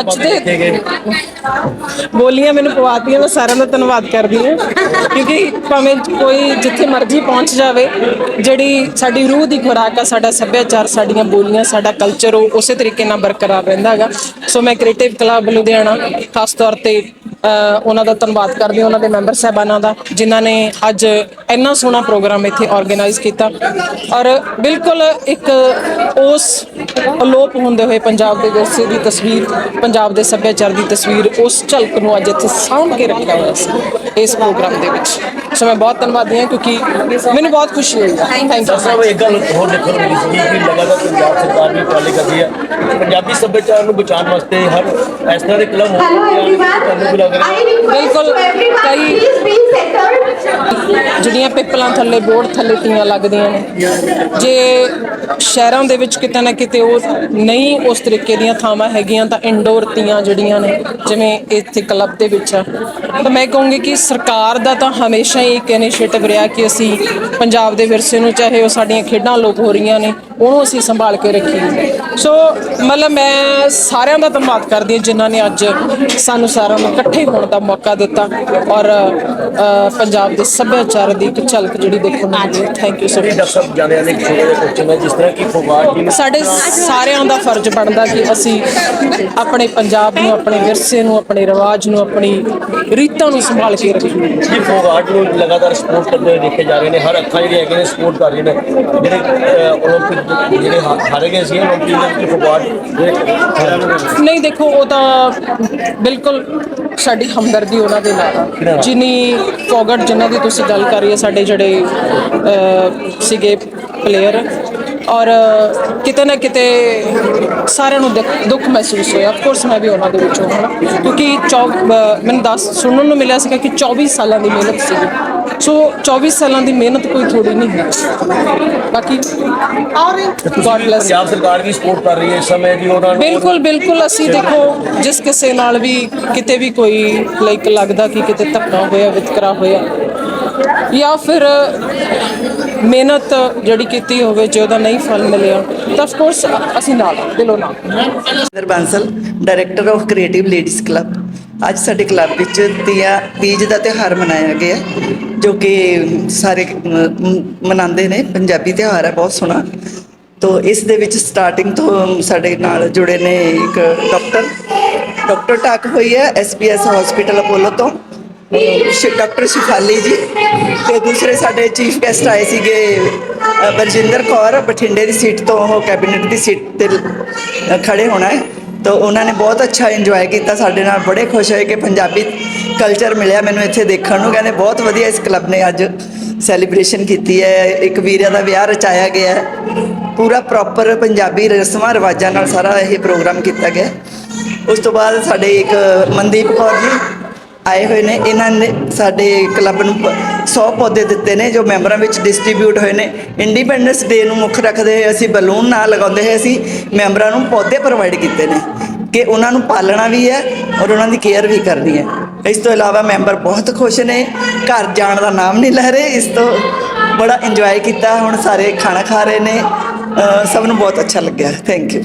ਅੱਜ ਦੇ- ਬੋਲੀਆਂ ਮੈਨੂੰ ਪਵਾਤੀਆਂ ਮੈਂ ਸਾਰਿਆਂ ਦਾ ਧੰਨਵਾਦ ਕਰਦੀ ਹਾਂ। ਕਿਉਂਕਿ ਭਾਵੇਂ ਕੋਈ ਜਿੱਥੇ ਮਰਜ਼ੀ ਪਹੁੰਚ ਜਾਵੇ, ਜਿਹੜੀ ਸਾਡੀ ਰੂਹ ਦੀ ਖੁਰਾਕ ਆ, ਸਾਡਾ ਸੱਭਿਆਚਾਰ, ਸਾਡੀਆਂ ਬੋਲੀਆਂ, ਸਾਡਾ ਕਲਚਰ ਉਹ ਉਸੇ ਤਰੀਕੇ ਨਾਲ ਬਰਕਰਾਰ ਰਹਿੰਦਾ ਹੈਗਾ। ਸੋ ਮੈਂ ਕ੍ਰੀਏਟਿਵ ਕਲੱਬ ਲੁਧਿਆਣਾ, ਖਾਸ ਤੌਰ ਤੇ ਉਹਨਾਂ ਦਾ ਧੰਨਵਾਦ ਕਰਦੀ ਹਾਂ ਉਹਨਾਂ ਦੇ ਮੈਂਬਰ ਸਾਹਿਬਾਨਾਂ ਦਾ, ਜਿਨ੍ਹਾਂ ਨੇ ਅੱਜ ਇੰਨਾ ਸੋਹਣਾ ਪ੍ਰੋਗਰਾਮ ਇੱਥੇ ਆਰਗੇਨਾਈਜ਼ ਕੀਤਾ। ਔਰ ਬਿਲਕੁਲ ਇੱਕ ਉਸ ਅਲੋਪ ਹੁੰਦੇ ਹੋਏ ਪੰਜਾਬ ਦੇ ਵਿਰਸੇ ਦੀ ਤਸਵੀਰ, ਪੰਜਾਬ ਦੇ ਸੱਭਿਆਚਾਰ ਦੀ ਤਸਵੀਰ ਉਸ ਝਲਕ ਨੂੰ ਅੱਜ ਇੱਥੇ ਸਾਂਭ ਕੇ ਰੱਖਿਆ ਹੋਇਆ ਸੀ ਇਸ ਪ੍ਰੋਗਰਾਮ ਦੇ ਵਿੱਚ। ਸੋ ਮੈਂ ਬਹੁਤ ਧੰਨਵਾਦੀ ਹਾਂ ਕਿਉਂਕਿ ਮੈਨੂੰ ਬਹੁਤ ਖੁਸ਼ੀ ਹੋਈ। ਥੈਂਕ ਯੂ ਸਭ ਇੱਕ ਗੱਲ ਹੋਰ ਦੇਖਣ ਨੂੰ ਮਿਲੀ ਸੀ ਕਿ ਲਗਾਤਾਰ ਪੰਜਾਬ ਸਰਕਾਰ ਵੀ ਉਪਰਾਲੇ ਕਰਦੀ ਹੈ ਪੰਜਾਬੀ ਸੱਭਿਆਚਾਰ ਨੂੰ ਬਚਾਉਣ ਵਾਸਤੇ ਹਰ ਇਸ ਤਰ੍ਹਾਂ ਦੇ ਕਲਮ ਬਿਲਕੁਲ ਕਈ-. ਜਿਹੜੀਆਂ ਪਿੱਪਲਾਂ ਥੱਲੇ ਬੋਰਡ ਥੱਲੇ ਤੀਆਂ ਲੱਗਦੀਆਂ ਨੇ। ਜੇ ਸ਼ਹਿਰਾਂ ਦੇ ਵਿੱਚ ਕਿਤੇ ਨਾ ਕਿਤੇ ਉਹ ਨਹੀਂ ਉਸ ਤਰੀਕੇ ਦੀਆਂ ਥਾਵਾਂ ਹੈਗੀਆਂ ਤਾਂ ਇੰਡੋਰ ਤੀਆਂ ਜਿਹੜੀਆਂ ਨੇ ਜਿਵੇਂ ਇੱਥੇ ਕਲੱਬ ਦੇ ਵਿੱਚ ਆ। ਤਾਂ ਮੈਂ ਕਹੂੰਗੀ ਕਿ ਸਰਕਾਰ ਦਾ ਤਾਂ ਹਮੇਸ਼ਾ ਹੀ ਇੱਕ ਇਨੀਸ਼ੀਏਟਿਵ ਰਿਹਾ ਕਿ ਅਸੀਂ ਪੰਜਾਬ ਦੇ ਵਿਰਸੇ ਨੂੰ, ਚਾਹੇ ਉਹ ਸਾਡੀਆਂ ਖੇਡਾਂ ਲੋਪ ਹੋ ਰਹੀਆਂ ਨੇ ਉਹਨੂੰ ਅਸੀਂ ਸੰਭਾਲ ਕੇ ਰੱਖੀਏ ਸੋ ਮਤਲਬ ਮੈਂ ਸਾਰਿਆਂ ਦਾ ਧੰਨਵਾਦ ਕਰਦੀ ਹਾਂ ਜਿਨ੍ਹਾਂ ਨੇ ਅੱਜ ਸਾਨੂੰ ਸਾਰਿਆਂ ਨੂੰ ਇਕੱਠੇ ਹੋਣ ਦਾ ਮੌਕਾ ਦਿੱਤਾ ਔਰ ਅ, ਪੰਜਾਬ ਦੇ ਸੱਭਿਆਚਾਰ ਦੀ ਇੱਕ ਝਲਕ ਜਿਹੜੀ ਦੇਖਣ ਨੂੰ ਮਿਲੀ thank you so doctor much ਸਾਹਿਬ ਜਾਣਿਆ ਨੇ ਛੋਟੇ ਜਿਹੇ ਕੁਐਸਚਨ ਹੈ ਜਿਸ ਤਰ੍ਹਾਂ ਕਿ ਫਗਵਾੜ ਜੀ ਨੇ ਸਾਡੇ ਸਾਰਿਆਂ ਦਾ ਫਰਜ਼ ਬਣਦਾ ਕਿ ਅਸੀਂ ਆਪਣੇ ਪੰਜਾਬ ਨੂੰ ਆਪਣੇ ਵਿਰਸੇ ਨੂੰ ਆਪਣੇ ਰਿਵਾਜ ਨੂੰ ਆਪਣੀ ਰੀਤਾਂ ਨੂੰ ਸੰਭਾਲ ਕੇ ਰੱਖੀਏ ਜੀ ਫਗਵਾੜ ਨੂੰ ਲਗਾਤਾਰ ਸਪੋਰਟ ਕਰਦੇ ਹੋਏ ਦੇਖੇ ਜਾ ਰਹੇ ਨੇ ਹਰ ਅੱਖਾਂ ਜਿਹੜੀਆਂ ਹੈਗੀਆਂ ਨੇ ਸਪੋਰਟ ਕਰ ਰਹੀਆਂ ਨੇ ਜਿਹੜੇ 올림픽 ਨਹੀਂ, ਦੇਖੋ, ਉਹ ਤਾਂ ਬਿਲਕੁਲ ਸਾਡੀ ਹਮਦਰਦੀ ਉਹਨਾਂ ਦੇ ਨਾਲ ਜਿਨੀ ਫੋਗਟ ਜਿਨ੍ਹਾਂ ਦੀ ਤੁਸੀਂ ਗੱਲ ਕਰ ਰਹੀ ਹੈ, ਸਾਡੇ ਜਿਹੜੇ ਸੀਗੇ ਪਲੇਅਰ ਔਰ ਕਿਤੇ ਨਾ ਕਿਤੇ ਸਾਰਿਆਂ ਨੂੰ ਦੁੱਖ ਮਹਿਸੂਸ ਹੋਇਆ। ਆਫ ਕੋਰਸ ਮੈਂ ਵੀ ਉਹਨਾਂ ਦੇ ਵਿੱਚੋਂ ਹਾਂ। ਕਿਉਂਕਿ ਮੈਨੂੰ ਦੱਸ, ਸੁਣਨ ਨੂੰ ਮਿਲਿਆ ਸੀ ਕਿ 24 ਸਾਲਾਂ ਦੀ ਮਿਹਨਤ ਸੀ ਸੋ 24 ਸਾਲਾਂ ਦੀ ਮਿਹਨਤ ਕੋਈ ਥੋੜੀ ਨਹੀਂ ਹੈ। ਬਾਕੀ ਗੋਡ ਬlesਸ ਪੰਜਾਬ ਸਰਕਾਰ ਵੀ ਸਪੋਰਟ ਕਰ ਰਹੀ ਹੈ ਇਸ ਸਮੇਂ ਦੀ ਉਹਨਾਂ ਨੂੰ। ਬਿਲਕੁਲ ਬਿਲਕੁਲ। ਅਸੀਂ ਦੇਖੋ ਜਿਸ ਕਿਸੇ ਨਾਲ ਵੀ ਕਿਤੇ ਵੀ ਕੋਈ ਲਾਈਕ ਲੱਗਦਾ ਕਿ ਕਿਤੇ ਧੱਕਾ ਹੋਇਆ ਵਿਤਕਰਾ ਹੋਇਆ ਜਾਂ ਫਿਰ ਮਿਹਨਤ ਜਿਹੜੀ ਕੀਤੀ ਹੋਵੇ ਜੇ ਉਹਦਾ ਨਹੀਂ ਫਲ ਮਿਲਿਆ ਤਾਂ ਆਫ ਕੋਰਸ ਅਸੀਂ ਨਾਲ ਹਾਂ, ਦਿਲੋਂ ਨਾਲ Inder Bansal director of creative ladies club ਅੱਜ ਸਾਡੇ ਕਲੱਬ ਵਿੱਚ ਤੀਆ ਤੀਜ ਦਾ ਤਿਉਹਾਰ ਮਨਾਇਆ ਗਿਆ। ਜੋ ਕਿ ਸਾਰੇ ਮਨਾਉਂਦੇ ਨੇ ਪੰਜਾਬੀ ਤਿਉਹਾਰ ਹੈ ਬਹੁਤ ਸੋਹਣਾ। ਤੋ ਇਸ ਦੇ ਵਿੱਚ ਸਟਾਰਟਿੰਗ ਤੋਂ ਸਾਡੇ ਨਾਲ ਜੁੜੇ ਨੇ ਇੱਕ ਡਾਕਟਰ ਡਾਕਟਰ ਟਾਕ ਹੋਈ ਹੈ ਐਸਪੀਐਸ ਹਸਪੀਟਲ ਅਪੋਲੋ ਤੋਂ। ਸ਼- ਡਾਕਟਰ ਸ਼ਿਫਾਲੀ ਜੀ। ਤੇ ਦੂਸਰੇ ਸਾਡੇ ਚੀਫ ਗੈਸਟ ਆਏ ਸੀਗੇ ਬਰਜਿੰਦਰ ਕੌਰ ਬਠਿੰਡੇ ਦੀ ਸੀਟ ਤੋਂ ਉਹ ਕੈਬਨਿਟ ਦੀ ਸੀਟ ਤੇ ਅ, ਖੜੇ ਹੋਣਾ ਹੈ। ਤਾਂ ਉਹਨਾਂ ਨੇ ਬਹੁਤ ਅੱਛਾ ਇੰਜੋਏ ਕੀਤਾ, ਸਾਡੇ ਨਾਲ ਬੜੇ ਖੁਸ਼ ਹੋਏ ਕਿ ਪੰਜਾਬੀ ਕਲਚਰ ਮਿਲਿਆ ਮੈਨੂੰ ਇੱਥੇ ਦੇਖਣ ਨੂੰ। ਕਹਿੰਦੇ ਬਹੁਤ ਵਧੀਆ ਇਸ ਕਲੱਬ ਨੇ ਅੱਜ ਸੈਲੀਬ੍ਰੇਸ਼ਨ ਕੀਤੀ ਹੈ। ਇੱਕ ਵੀਰਿਆ ਦਾ ਵਿਆਹ ਰਚਾਇਆ ਗਿਆ ਹੈ। ਪੂਰਾ ਪ੍ਰੋਪਰ ਪੰਜਾਬੀ ਰਸਮਾਂ ਰਿਵਾਜਾਂ ਨਾਲ ਸਾਰਾ ਇਹ ਪ੍ਰੋਗਰਾਮ ਕੀਤਾ ਗਿਆ ਉਸ ਤੋਂ ਬਾਅਦ ਸਾਡੇ ਇੱਕ ਮਨਦੀਪ ਕੌਰ ਜੀ ਆਏ ਹੋਏ ਨੇ। ਇਹਨਾਂ ਨੇ ਸਾਡੇ ਕਲੱਬ ਨੂੰ 100 ਪੌਦੇ ਦਿੱਤੇ ਨੇ, ਜੋ ਮੈਂਬਰਾਂ ਵਿੱਚ ਡਿਸਟ੍ਰੀਬਿਊਟ ਹੋਏ ਨੇ। ਇੰਡੀਪੈਂਡੈਂਸ ਡੇ ਨੂੰ ਮੁੱਖ ਰੱਖਦੇ ਹੋਏ ਅਸੀਂ ਬਲੂਨ ਨਾਲ ਲਗਾਉਂਦੇ ਹੋਏ ਅਸੀਂ ਮੈਂਬਰਾਂ ਨੂੰ ਪੌਦੇ ਪ੍ਰੋਵਾਈਡ ਕੀਤੇ ਨੇ। ਕਿ ਉਹਨਾਂ ਨੂੰ ਪਾਲਣਾ ਵੀ ਹੈ ਔਰ ਉਹਨਾਂ ਦੀ ਕੇਅਰ ਵੀ ਕਰਨੀ ਹੈ। ਇਸ ਤੋਂ ਇਲਾਵਾ ਮੈਂਬਰ ਬਹੁਤ ਖੁਸ਼ ਨੇ। ਘਰ ਜਾਣ ਦਾ ਨਾਮ ਨਹੀਂ ਲੈ ਰਹੇ। ਇਸ ਤੋਂ ਬੜਾ ਇੰਜੋਏ ਕੀਤਾ। ਹੁਣ ਸਾਰੇ ਖਾਣਾ ਖਾ ਰਹੇ ਨੇ। ਸਭ ਨੂੰ ਬਹੁਤ ਅੱਛਾ ਲੱਗਿਆ। Thank you